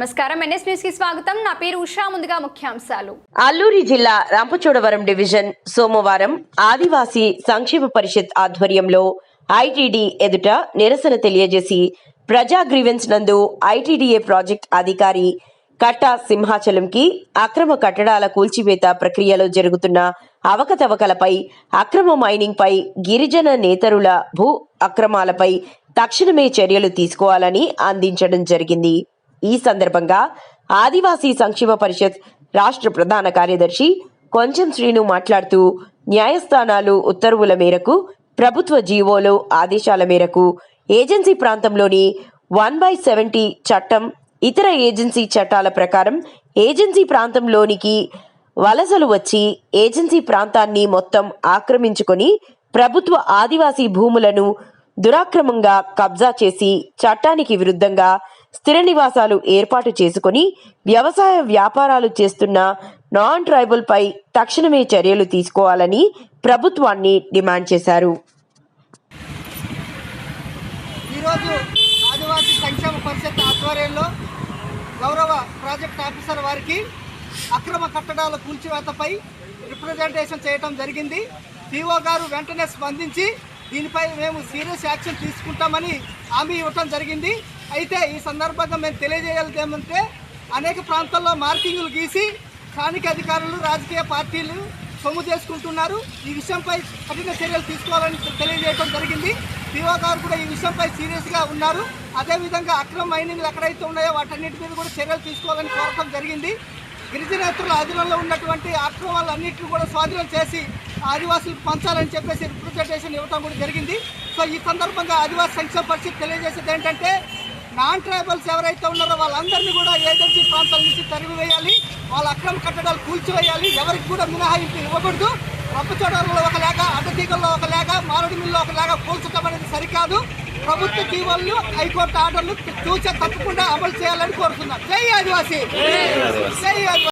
నమస్కారం. ఎన్ఎస్ న్యూస్కి స్వాగతం. నా పేరు ఉషా. ముందుగా ముఖ్యాంశాలు. అల్లూరి జిల్లా రంపచోడవరం డివిజన్ సోమవారం ఆదివాసీ సంక్షేమ పరిషత్ ఆధ్వర్యంలో ఐటీడీ ఎదుట నిరసన తెలియజేసి ప్రజా గ్రీవెన్స్ నందు ఐటీడీఏ ప్రాజెక్ట్ అధికారి కట్టా సింహాచలంకి అక్రమ కట్టడాల కూల్చివేత ప్రక్రియలో జరుగుతున్న అవకతవకలపై అక్రమ మైనింగ్ పై గిరిజన నేతరుల భూ అక్రమాలపై తక్షణమే చర్యలు తీసుకోవాలని అందించడం జరిగింది. ఈ సందర్భంగా ఆదివాసీ సంక్షేమ పరిషత్ రాష్ట్ర ప్రధాన కార్యదర్శి కొంచెం శ్రీను మాట్లాడుతూ న్యాయస్థానాలు ఉత్తర్వుల మేరకు ప్రభుత్వ జీవోలు ఆదేశాల మేరకు ఏజెన్సీ ప్రాంతంలోని వన్ బై సెవెంటీ చట్టం ఇతర ఏజెన్సీ చట్టాల ప్రకారం ఏజెన్సీ ప్రాంతంలోనికి వలసలు వచ్చి ఏజెన్సీ ప్రాంతాన్ని మొత్తం ఆక్రమించుకొని ప్రభుత్వ ఆదివాసీ భూములను దురాక్రమంగా కబ్జా చేసి చట్టానికి విరుద్ధంగా స్థిర నివాసాలు ఏర్పాటు చేసుకొని వ్యవసాయ వ్యాపారాలు చేస్తున్న నాన్ ట్రైబల్ పై తక్షణమే చర్యలు తీసుకోవాలని ప్రభుత్వాన్ని డిమాండ్ చేశారు. ఈరోజు ఆదివాసీ సంక్షేమ పరిషత్ ఆధ్వర్యంలో గౌరవ ప్రాజెక్ట్ ఆఫీసర్ వారికి అక్రమ కట్టడాల కూల్చివేతపై రిప్రజెంటేషన్ చేయడం జరిగింది. పీఓ గారు వెంటనే స్పందించి దీనిపై మేము సీరియస్ యాక్షన్ తీసుకుంటామని హామీ ఇవ్వటం జరిగింది. అయితే ఈ సందర్భంగా మేము తెలియజేయాలి ఏమంటే అనేక ప్రాంతాల్లో మార్కింగ్లు గీసి స్థానిక అధికారులు రాజకీయ పార్టీలు సొమ్ము చేసుకుంటున్నారు. ఈ విషయంపై కఠిన చర్యలు తీసుకోవాలని తెలియజేయడం జరిగింది. పిఓ గారు కూడా ఈ విషయంపై సీరియస్గా ఉన్నారు. అదేవిధంగా అక్రమ మైనింగ్లు ఎక్కడైతే ఉన్నాయో వాటన్నిటి మీద కూడా చర్యలు తీసుకోవాలని కోరటం జరిగింది. గిరిజనేతరుల అధీనంలో ఉన్నటువంటి అక్రమాలన్నింటిని కూడా స్వాధీనం చేసి ఆదివాసులకు పంచాలని చెప్పేసి రిప్రజెంటేషన్ ఇవ్వటం కూడా జరిగింది. సో ఈ సందర్భంగా ఆదివాసీ సంక్షేమ పరిస్థితి తెలియజేసేది ఏంటంటే నాన్ ట్రైబల్స్ ఎవరైతే ఉన్నారో వాళ్ళందరినీ కూడా ఏజెన్సీ ప్రాంతాల నుంచి తరిమివేయాలి. వాళ్ళ అక్రమ కట్టడాలు కూల్చివేయాలి. ఎవరికి కూడా మినహాయింపు ఇవ్వకూడదు. రప్పచోడలో ఒక లేక అడ్డతీగల్లో ఒక లేక మామిడి మిల్లో ఒక లేక కూల్చడం అనేది సరికాదు. ప్రభుత్వ జీవోలను హైకోర్టు ఆర్డర్లు చూసే తప్పకుండా అమలు చేయాలని కోరుతున్నాం. జై ఆదివాసీ! జై ఆదివాసీ!